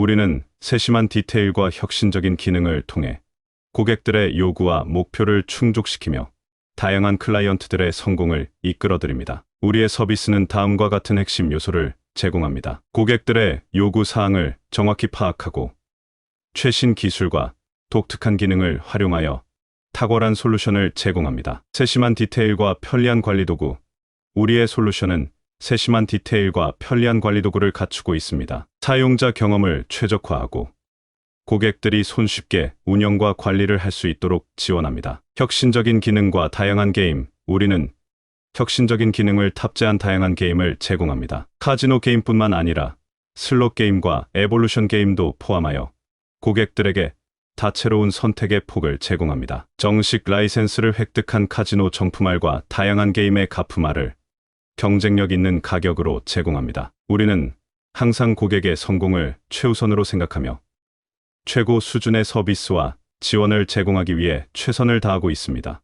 우리는 세심한 디테일과 혁신적인 기능을 통해 고객들의 요구와 목표를 충족시키며 다양한 클라이언트들의 성공을 이끌어드립니다. 우리의 서비스는 다음과 같은 핵심 요소를 제공합니다. 고객들의 요구 사항을 정확히 파악하고 최신 기술과 독특한 기능을 활용하여 탁월한 솔루션을 제공합니다. 세심한 디테일과 편리한 관리 도구. 우리의 솔루션은 세심한 디테일과 편리한 관리 도구를 갖추고 있습니다. 사용자 경험을 최적화하고 고객들이 손쉽게 운영과 관리를 할 수 있도록 지원합니다. 혁신적인 기능과 다양한 게임. 우리는 혁신적인 기능을 탑재한 다양한 게임을 제공합니다. 카지노 게임뿐만 아니라 슬롯 게임과 에볼루션 게임도 포함하여 고객들에게 다채로운 선택의 폭을 제공합니다. 정식 라이센스를 획득한 카지노 정품알과 다양한 게임의 가품알을 경쟁력 있는 가격으로 제공합니다. 우리는 항상 고객의 성공을 최우선으로 생각하며 최고 수준의 서비스와 지원을 제공하기 위해 최선을 다하고 있습니다.